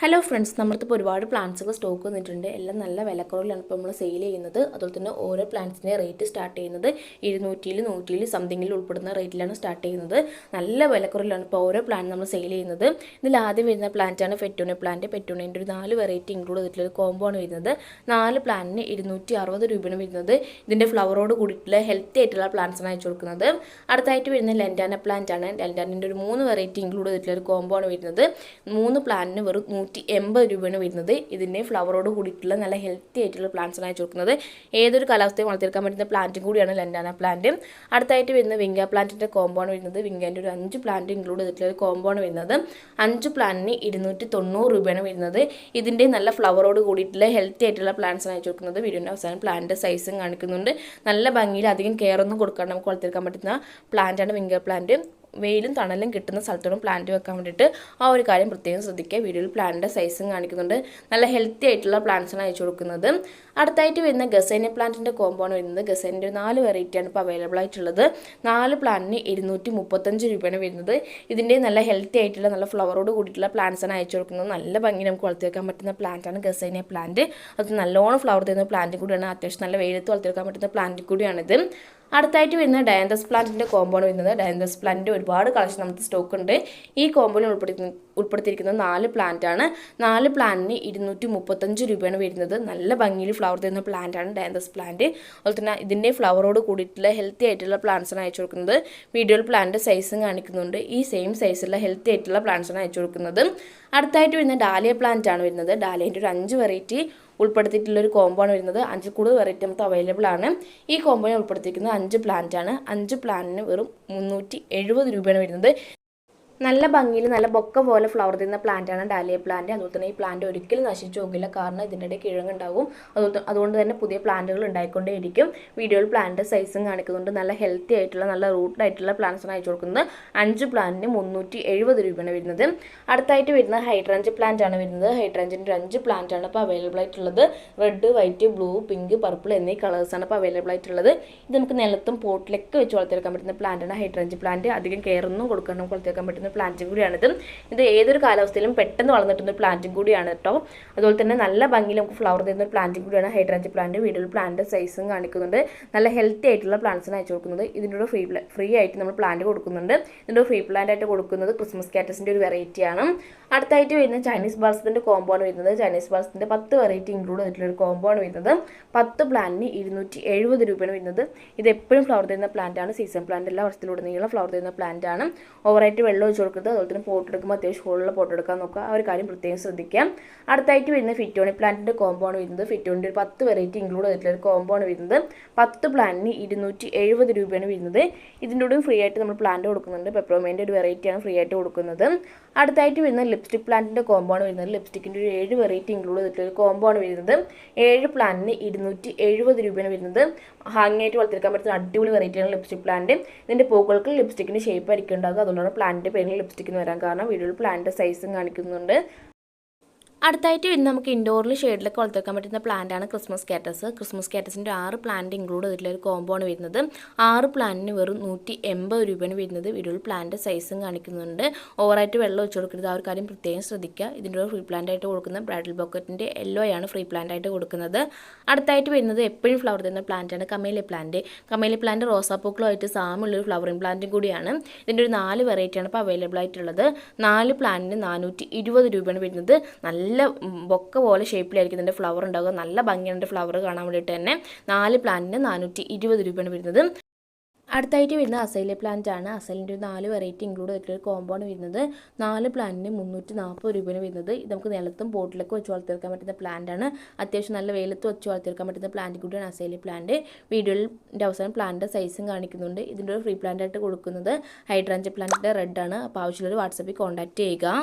Hello friends നമ്മളിപ്പോൾ ഒരുപാട് പ്ലാന്റ്സുകൾ stock വന്നിട്ടുണ്ട്. എല്ലാം നല്ല വിലക്കുറവിലാണ് ഇപ്പോൾ നമ്മൾ സെയിൽ ചെയ്യുന്നത്. അതുപോലെ തന്നെ ഓരോ പ്ലാന്റ്സിന്റെ റേറ്റ് സ്റ്റാർട്ട് ചെയ്യുന്നത് ഇരുന്നൂറ്റിയിൽ നൂറ്റിയിൽ സംതിങ്ങിൽ ഉൾപ്പെടുന്ന റേറ്റിലാണ് സ്റ്റാർട്ട് ചെയ്യുന്നത്. നല്ല വിലക്കുറവിലാണ് ഇപ്പോൾ ഓരോ പ്ലാന്റ് നമ്മൾ സെയിൽ ചെയ്യുന്നത്. ഇതിൽ ആദ്യം വരുന്ന പ്ലാന്റാണ് ഫെറ്റൂണ പ്ലാന്റ് ഫെറ്റൂണേന്റെ ഒരു നാല് വെറൈറ്റി ഇൻക്ലൂഡ് ചെയ്തിട്ടുള്ള ഒരു കോംബോ ആണ് വരുന്നത്. നാല് പ്ലാന്റിന് ഇരുന്നൂറ്റി അറുപത് രൂപയാണ് വരുന്നത്. ഇതിന്റെ ഫ്ലവറോട് കൂടിയിട്ടുള്ള ഹെൽത്തി ആയിട്ടുള്ള പ്ലാന്റ്സാണ് അയച്ചു കൊടുക്കുന്നത്. അടുത്തായിട്ട് വരുന്ന ലെൻഡാന പ്ലാന്റ് ആണ്. ലെൻഡാനിന്റെ ഒരു മൂന്ന് വെറൈറ്റി ഇൻക്ലൂഡ് ചെയ്തിട്ടുള്ള ഒരു കോംബോ ആണ് വരുന്നത്. മൂന്ന് പ്ലാന്റിന് വെറും നൂറ്റി എൺപത് രൂപയാണ് വരുന്നത്. ഇതിന്റെ ഫ്ലവറോട് കൂടിയിട്ടുള്ള നല്ല ഹെൽത്തി ആയിട്ടുള്ള പ്ലാന്റ്സ് ആണ് അയച്ചു കൊടുക്കുന്നത്. ഏതൊരു കാലാവസ്ഥയും വളർത്തിയെടുക്കാൻ പറ്റുന്ന പ്ലാന്റും കൂടിയാണ് ലെൻഡാന പ്ലാന്റ് അടുത്തായിട്ട് വരുന്ന വിങ്ക പ്ലാന്റിന്റെ ആണ് വരുന്നത്. വിങ്കന്റെ ഒരു അഞ്ച് പ്ലാന്റ് ഇൻക്ലൂഡ് ചെയ്തിട്ടുള്ള ഒരു ആണ് വരുന്നത്. അഞ്ച് പ്ലാന്റിന് ഇരുന്നൂറ്റി തൊണ്ണൂറ് രൂപയാണ് വരുന്നത്. ഇതിന്റെ നല്ല ഫ്ലവറോട് കൂടിയിട്ടുള്ള ഹെൽത്തി ആയിട്ടുള്ള പ്ലാന്റ്സ് ആണ് അയച്ചു കൊടുക്കുന്നത്. വീഡിയോന്റെ അവസാനം പ്ലാന്റ് സൈസും കാണിക്കുന്നുണ്ട്. നല്ല ഭംഗിയിൽ അധികം കെയർ ഒന്നും കൊടുക്കാണ്ട് നമുക്ക് വളർത്തിയെടുക്കാൻ പറ്റുന്ന പ്ലാന്റാണ് വിങ്ക പ്ലാന്റ് വെയിലും തണലും കിട്ടുന്ന സ്ഥലത്തോടും പ്ലാന്റ് വെക്കാൻ വേണ്ടിയിട്ട് ആ ഒരു കാര്യം പ്രത്യേകം ശ്രദ്ധിക്കുക. വീഡിയോയിൽ പ്ലാന്റിന്റെ സൈസും കാണിക്കുന്നുണ്ട്. നല്ല ഹെൽത്തി ആയിട്ടുള്ള പ്ലാന്റ്സാണ് അയച്ചു കൊടുക്കുന്നത്. അടുത്തായിട്ട് വരുന്ന ഗസേനിയ പ്ലാന്റിന്റെ കോമ്പൗണ്ട് വരുന്നത്. ഗസേനിന്റെ നാല് വെറൈറ്റിയാണ് ഇപ്പോൾ അവൈലബിൾ ആയിട്ടുള്ളത്. നാല് പ്ലാന്റിന് ഇരുന്നൂറ്റി മുപ്പത്തഞ്ച് രൂപയാണ് വരുന്നത്. ഇതിന്റെ നല്ല ഹെൽത്തി ആയിട്ടുള്ള നല്ല ഫ്ലവറോട് കൂടിയിട്ടുള്ള പ്ലാന്റ്സാണ് അയച്ചു കൊടുക്കുന്നത്. നല്ല ഭംഗി നമുക്ക് വളർത്തിയെടുക്കാൻ പറ്റുന്ന പ്ലാന്റാണ് ഗസേനിയ പ്ലാന്റ് അത് നല്ലോണം ഫ്ലവർ തരുന്ന പ്ലാന്റ് കൂടിയാണ്. അത്യാവശ്യം നല്ല വെയിലത്ത് വളർത്തിയെടുക്കാൻ പറ്റുന്ന പ്ലാന്റ് കൂടിയാണിത്. അടുത്തായിട്ട് വരുന്ന ഡയന്തസ് പ്ലാന്റിന്റെ കോമ്പൗണ്ട് വരുന്നത്. ഡയന്തസ് പ്ലാന്റിന്റെ ഒരുപാട് കളക്ഷൻ നമുക്ക് സ്റ്റോക്ക് ഉണ്ട്. ഈ കോമ്പൗണ്ടിൽ ഉൾപ്പെടുത്തി ഉൾപ്പെടുത്തിയിരിക്കുന്നത് നാല് പ്ലാന്റ് ആണ്. നാല് പ്ലാന്റിന് ഇരുന്നൂറ്റി മുപ്പത്തഞ്ച് രൂപയാണ് വരുന്നത്. നല്ല ഭംഗിയിൽ ഫ്ലവർ തരുന്ന പ്ലാന്റാണ് ഡയന്തസ് പ്ലാന്റ് അതുപോലെ തന്നെ ഇതിന്റെ ഫ്ലവറോട് കൂടിയിട്ടുള്ള ഹെൽത്തി ആയിട്ടുള്ള പ്ലാന്റ്സാണ് അയച്ചു കൊടുക്കുന്നത്. വീഡിയോയിൽ പ്ലാന്റ് സൈസും കാണിക്കുന്നുണ്ട്. ഈ സെയിം സൈസുള്ള ഹെൽത്തി ആയിട്ടുള്ള പ്ലാന്റ്സാണ് അയച്ചു കൊടുക്കുന്നത്. അടുത്തായിട്ട് വരുന്ന ഡാലിയ പ്ലാന്റ് ആണ് വരുന്നത്. ഡാലിയന്റെ ഒരു അഞ്ച് വെറൈറ്റി ഉൾപ്പെടുത്തിയിട്ടുള്ള ഒരു കോംബോ ആണ് വരുന്നത് അഞ്ച് കൂടുതൽ വെറൈറ്റി നമുക്ക് അവൈലബിൾ ആണ്. ഈ കോംബോയിൽ ഉൾപ്പെടുത്തിയിരിക്കുന്നത് അഞ്ച് പ്ലാന്റ് ആണ്. അഞ്ച് പ്ലാന്റിന് വെറും മുന്നൂറ്റി എഴുപത് രൂപയാണ് വരുന്നത്. നല്ല ഭംഗിയിൽ നല്ല ബൊക്ക പോലെ ഫ്ലവർ തരുന്ന പ്ലാന്റാണ് ഡാലിയ പ്ലാന്റ് അതുപോലെ തന്നെ ഈ പ്ലാന്റ് ഒരിക്കലും നശിച്ചു പോകില്ല. കാരണം ഇതിന്റെ ഇടയിൽ കിഴങ്ങുണ്ടാവും. അതുകൊണ്ട് അതുകൊണ്ട് തന്നെ പുതിയ പ്ലാന്റുകൾ ഉണ്ടായിക്കൊണ്ടേയിരിക്കും. വീഡിയോയിൽ പ്ലാന്റ് സൈസും കാണിക്കുന്നുണ്ട്. നല്ല ഹെൽത്തി ആയിട്ടുള്ള നല്ല റൂട്ട് ആയിട്ടുള്ള പ്ലാന്റ്സാണ് അയച്ചു കൊടുക്കുന്നത്. അഞ്ച് പ്ലാന്റിന് മുന്നൂറ്റി എഴുപത് രൂപയാണ് വരുന്നത്. അടുത്തായിട്ട് വരുന്നത് ഹൈഡ്രഞ്ച് പ്ലാന്റ് ആണ് വരുന്നത്. ഹൈഡ്രഞ്ചിന്റെ അഞ്ച് പ്ലാന്റ് ആണ് ഇപ്പോൾ അവൈലബിൾ ആയിട്ടുള്ളത്. Red white blue pink purple എന്നീ കളേഴ്സാണ് ഇപ്പോൾ അവൈലബിൾ ആയിട്ടുള്ളത്. ഇത് നമുക്ക് നിലത്തും പോട്ടിലൊക്കെ വെച്ച് വളർത്തിയെടുക്കാൻ പറ്റുന്ന പ്ലാന്റാണ് ഹൈഡ്രഞ്ച് പ്ലാന്റ് അധികം കൊടുക്കാൻ നമുക്ക് വളർത്തിയെടുക്കാൻ പറ്റുന്ന പ്ലാന്റും കൂടിയാണിത് ഇത് ഏതൊരു കാലാവസ്ഥയിലും പെട്ടെന്ന് വളർന്നിട്ടുന്ന ഒരു പ്ലാന്റും കൂടിയാണ് കേട്ടോ അതുപോലെ തന്നെ നല്ല ഭംഗിയിൽ നമുക്ക് ഫ്ലവർ തരുന്ന ഒരു പ്ലാന്റും കൂടിയാണ് ഹൈഡ്രഞ്ച് പ്ലാന്റ്. വീഡിയോയിൽ പ്ലാന്റ് സൈസും കാണിക്കുന്നുണ്ട്. നല്ല ഹെൽത്തി ആയിട്ടുള്ള പ്ലാന്റ്സിന് അയച്ചു കൊടുക്കുന്നത്. ഇതിന്റെ ഫ്രീ ഫ്രീ ആയിട്ട് നമ്മൾ പ്ലാന്റ് കൊടുക്കുന്നുണ്ട്. ഇതിന്റെ ഫ്രീ പ്ലാന്റ് ആയിട്ട് കൊടുക്കുന്നത് ക്രിസ്മസ് കാറ്റസിന്റെ ഒരു വെറൈറ്റിയാണ് അടുത്തായിട്ട് വരുന്ന ചൈനീസ് ബാൾസത്തിന്റെ കോമ്പോ ആണ് വരുന്നത്. ചൈനീസ് ബാൾസത്തിന്റെ പത്ത് വെറൈറ്റി ഇൻക്ലൂഡ് ചെയ്തിട്ടുള്ള ഒരു കോമ്പോ ആണ് വരുന്നത്. പത്ത് പ്ലാന്റിന് ഇരുന്നൂറ്റി എഴുപത് രൂപയാണ് വരുന്നത്. ഇത് എപ്പോഴും ഫ്ലവർ തരുന്ന പ്ലാന്റ് ആണ്. സീസൺ പ്ലാന്റ് എല്ലാ വർഷത്തിലുടനീളം ഫ്ലവർ തരുന്ന പ്ലാന്റ് ആണ്. ഓവറായിട്ട് വെള്ളം ഒഴിച്ച് കൊടുക്കരുത് അതുപോലെ തന്നെ പോട്ട് എടുക്കുമ്പോൾ അത്യാവശ്യം ഹോളുള്ള പോട്ട് എടുക്കാൻ നോക്കുക. ആ ഒരു കാര്യം പ്രത്യേകം ശ്രദ്ധിക്കാം അടുത്തായിട്ട് വരുന്ന ഫിറ്റോണി പ്ലാന്റിന്റെ ആണ് വരുന്നത്. ഫിറ്റോണിന്റെ ഒരു പത്ത് വെറൈറ്റി ഇൻക്ലൂഡ് ചെയ്തിട്ടുള്ള ഒരു ആണ് വരുന്നത്. പത്ത് പ്ലാന്റിന് ഇരുന്നൂറ്റി എഴുപത് രൂപയാണ് വരുന്നത്. ഇതിന്റെ കൂടെ ഫ്രീ ആയിട്ട് നമ്മൾ പ്ലാന്റ് കൊടുക്കുന്നുണ്ട്. പെപ്രോമേന്റെ ഒരു വെറൈറ്റിയാണ് ഫ്രീ ആയിട്ട് കൊടുക്കുന്നത്. അടുത്തായിട്ട് വരുന്ന ലിപ്സ്റ്റിക് പ്ലാന്റിന്റെ ആണ് വരുന്നത്. ലിപ്സ്റ്റിക്കിന്റെ ഒരു ഏഴ് വെറൈറ്റി ഇൻക്ലൂഡ് ചെയ്തിട്ടുള്ള ഒരു ആണ് വരുന്നത്. ഏഴ് പ്ലാന്റിന് ഇരുന്നൂറ്റി എഴുപത് രൂപയാണ് വരുന്നത്. ഹാങ് ആയിട്ട് വളർത്തിയെടുക്കാൻ പറ്റുന്ന അടിപൊളി വെറൈറ്റിയാണ് ലിപ്സ്റ്റിക് പ്ലാന്റ് ഇതിന്റെ പൂക്കൾക്ക് ലിപ്സ്റ്റിക്കിന്റെ ഷേപ്പ് ആയിരിക്കും ഉണ്ടാകുക അതുകൊണ്ടാണ് പ്ലാന്റിന്റെ പേരിൽ ലിപ്സ്റ്റിക് എന്ന് വരാൻ കാരണം വീഡിയോയിൽ പ്ലാനിന്റെ സൈസും കാണിക്കുന്നുണ്ട്. അടുത്തായിട്ട് വരുന്ന നമുക്ക് ഇൻഡോറിൽ ഷെയ്ഡിലൊക്കെ വളർത്തിവെക്കാൻ പറ്റുന്ന പ്ലാന്റാണ് ക്രിസ്മസ് കാറ്റസ് ക്രിസ്മസ് കാറ്റസിന്റെ ആറ് പ്ലാന്റ് ഇൻക്ലൂഡ് ചെയ്തിട്ടുള്ള ഒരു കോംബോ ആണ് വരുന്നത്. ആറ് പ്ലാന്റിന് വെറും നൂറ്റി എൺപത് രൂപയാണ് വരുന്നത്. വീഡിയോയിൽ പ്ലാന്റ് സൈസും കാണിക്കുന്നുണ്ട്. ഓവറായിട്ട് വെള്ളം ഒഴിച്ചു കൊടുക്കരുത്. ആ ഒരു കാര്യം പ്രത്യേകം ശ്രദ്ധിക്കുക. ഇതിന്റെ ഒരു ഫ്രീ പ്ലാന്റ് ആയിട്ട് കൊടുക്കുന്ന ബ്രൈഡൽ ബോക്കറ്റിന്റെ യെല്ലോ ആണ് ഫ്രീ പ്ലാന്റ് ആയിട്ട് കൊടുക്കുന്നത്. അടുത്തായിട്ട് വരുന്നത് എപ്പോഴും ഫ്ലവർ തരുന്ന പ്ലാന്റാണ് കമേലി പ്ലാന്റ് കമേലി പ്ലാന്റ് റോസാപ്പൂക്കളുമായിട്ട് സാമുള്ളൊരു ഫ്ലവറിംഗ് പ്ലാന്റും കൂടിയാണ്. ഇതിന്റെ ഒരു നാല് വെറൈറ്റിയാണ് ഇപ്പോൾ അവൈലബിൾ ആയിട്ടുള്ളത്. നാല് പ്ലാന്റിന് നാനൂറ്റി ഇരുപത് രൂപയാണ് വരുന്നത്. നല്ല നല്ല ബൊക്ക പോലെ ഷേപ്പിലായിരിക്കും ഇതിന്റെ ഫ്ലവർ ഉണ്ടാകുക നല്ല ഭംഗിയുണ്ട് ഫ്ലവർ കാണാൻ വേണ്ടിയിട്ട് തന്നെ. നാല് പ്ലാന്റിന് നാനൂറ്റി ഇരുപത് രൂപയാണ് വരുന്നത്. അടുത്തായിട്ട് വരുന്നത് അസൈലെ പ്ലാന്റ് ആണ്. അസൈലിന്റെ ഒരു നാല് വെറൈറ്റി ഇൻക്ലൂഡ് ചെയ്തിട്ടുള്ള കോമ്പൗണ്ട് വരുന്നത്. നാല് പ്ലാന്റിന് മുന്നൂറ്റി നാൽപ്പത് രൂപയാണ് വരുന്നത്. ഇത് നമുക്ക് നിലത്തും ബോട്ടിലൊക്കെ വെച്ച് വളർത്തിയെടുക്കാൻ പറ്റുന്ന പ്ലാന്റ് ആണ്. അത്യാവശ്യം നല്ല വെയിലത്ത് വെച്ച് വളർത്തിയെടുക്കാൻ പറ്റുന്ന പ്ലാന്റ് കൂടിയാണ് അസൈലെ പ്ലാന്റ് വീഡിയോയിൽ അവസാനം പ്ലാന്റിന്റെ സൈസും കാണിക്കുന്നുണ്ട്. ഇതിന്റെ ഒരു ഫ്രീ പ്ലാന്റ് ആയിട്ട് കൊടുക്കുന്നത്. ഹൈഡ്രാഞ്ച് പ്ലാന്റിന്റെ റെഡ് ആണ്. അപ്പോൾ ആവശ്യമുള്ളവർ വാട്സപ്പിൽ കോൺടാക്റ്റ് ചെയ്യുക.